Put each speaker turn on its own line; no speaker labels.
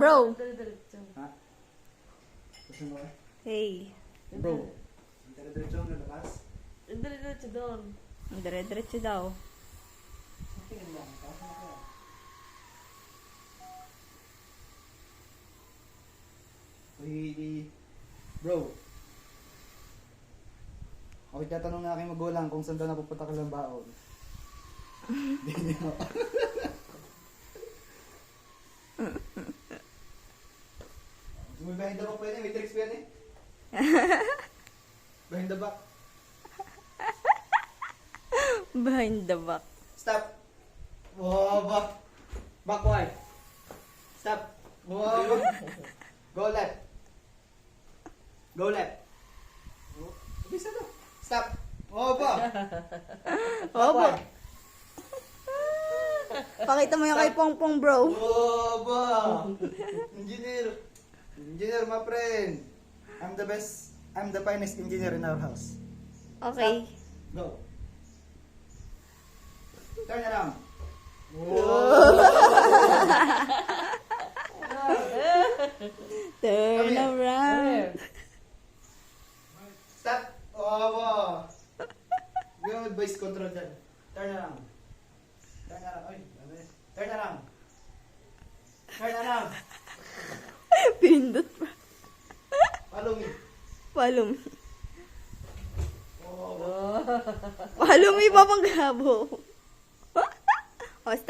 Bro. Hey.
Bro. Dire-diretso ang lalabas.
Dire-diretso doon.
Dire-diretso daw.
Lang. Uy, bro. Okay, tatanong na aking magulang kung saan daw napupunta ka ng baon. Hindi niya. May behind the back pa yun eh. May tricks pa yan eh. Behind the back.
Behind the back.
Stop. Wow, back. Backward. Stop. Back. Go left. Go left. Bisa na. Stop. Oh, ba.
Opo. Pakita mo yung kay Pongpong, bro.
Oh, ba. Engineer. Engineer, my friend. I'm the best. I'm the finest engineer in our house.
Okay.
Go. Turn around.
Turn around.
Stop. Oh, wow. Good voice control dyan. Turn around. Turn around. Oy. Turn around. Turn around.
Pindot pa.
Follow me.
Follow me. Follow me, Papang Gabo. o, stop.